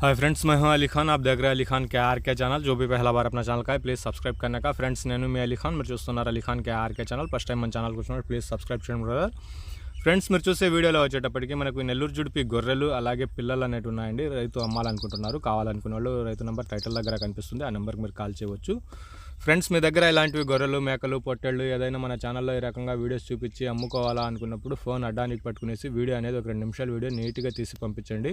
Hi friends मैं हूं अली खान आप देख रहे हैं अली खान के आर के ఛానల్ जो भी पहला बार अपना ఛానల్ का है ప్లీజ్ సబ్స్క్రైబ్ करने का ఫ్రెండ్స్ నేను మీ అలీ ఖాన్ మీరు చూస్తున్నారు Ali Khan K RK channel first time మన ఛానల్ కూర్చున్నారు ప్లీజ్ సబ్స్క్రైబ్ చేయండి బ్రదర్ ఫ్రెండ్స్ మీరు చూసే వీడియోలో వచ్చేటప్పటికి మనకు ఈ నెల్లూరు జుడిపి గొర్రెలు అలాగే పిల్లలు అనేవి ఉన్నాయండి రైతు అమ్మాలనుకుంటున్నారు కావాలనుకున్న వాళ్ళు రైతు నెంబర్ టైటిల్ దగ్గర కనిపిస్తుంది ఆ నెంబర్కి మీరు కాల్ చేయవచ్చు ఫ్రెండ్స్ మీ దగ్గర ఇలాంటివి గొర్రెలు మేకలు పొట్టేళ్ళు ఏదైనా మన ఛానల్లో ఈ రకంగా వీడియోస్ చూపించి అమ్ముకోవాలా అనుకున్నప్పుడు ఫోన్ అడ్డానికి పట్టుకునేసి వీడియో అనేది ఒక రెండు నిమిషాల వీడియో నీట్గా తీసి పంపించండి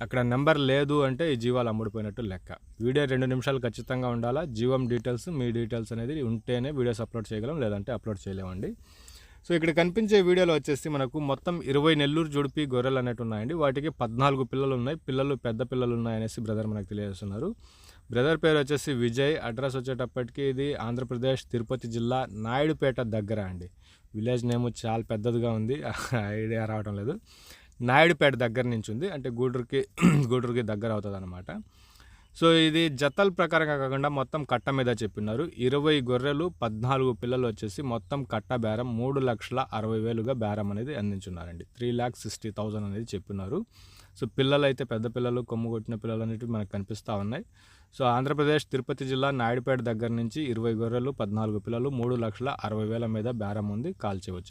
అక్కడ నెంబర్ లేదు అంటే ఈ జీవాలు అమ్ముడిపోయినట్టు లెక్క. వీడియో రెండు నిమిషాలు ఖచ్చితంగా ఉండాలా? జీవం డీటెయిల్స్ మీ డీటెయిల్స్ అనేది ఉంటేనే వీడియోస్ అప్లోడ్ చేయగలం లేదంటే అప్లోడ్ చేయలేమండి. సో ఇక్కడ కనిపించే వీడియోలో వచ్చేసి మనకు మొత్తం ఇరవై నెల్లూరు జుడిపి గొర్రెలు అనేవి ఉన్నాయండి. వాటికి పద్నాలుగు పిల్లలు ఉన్నాయి. పిల్లలు పెద్ద పిల్లలు ఉన్నాయనేసి బ్రదర్ మనకు తెలియజేస్తున్నారు. బ్రదర్ పేరు వచ్చేసి విజయ్. అడ్రస్ వచ్చేటప్పటికి ఇది ఆంధ్రప్రదేశ్ తిరుపతి జిల్లా నాయుడుపేట దగ్గర అండి. విలేజ్ నేమ్ చాలా పెద్దదిగా ఉంది. ఐడియా రావడం లేదు. నాయుడుపేట దగ్గర నుంచి ఉంది అంటే గూడూరుకి గూడూరుకి దగ్గర అవుతుంది అనమాట సో ఇది జతల ప్రకారంగా కాకుండా మొత్తం కట్ట మీద చెప్పినారు ఇరవై గొర్రెలు పద్నాలుగు పిల్లలు వచ్చేసి మొత్తం కట్ట బేరం మూడు లక్షల అరవై వేలుగా బేరం అనేది అందించున్నారండి. త్రీ ల్యాక్ సిక్స్టీ థౌజండ్ అనేది చెప్పినారు. సో పిల్లలు అయితే పెద్ద పిల్లలు కొమ్ము కొట్టిన పిల్లలు అనేవి మనకు కనిపిస్తూ ఉన్నాయి. సో ఆంధ్రప్రదేశ్ తిరుపతి జిల్లా నాయుడుపేట దగ్గర నుంచి ఇరవై గొర్రెలు పద్నాలుగు పిల్లలు మూడు లక్షల అరవై వేల మీద బేరం ఉంది. కాల్చేవచ్చు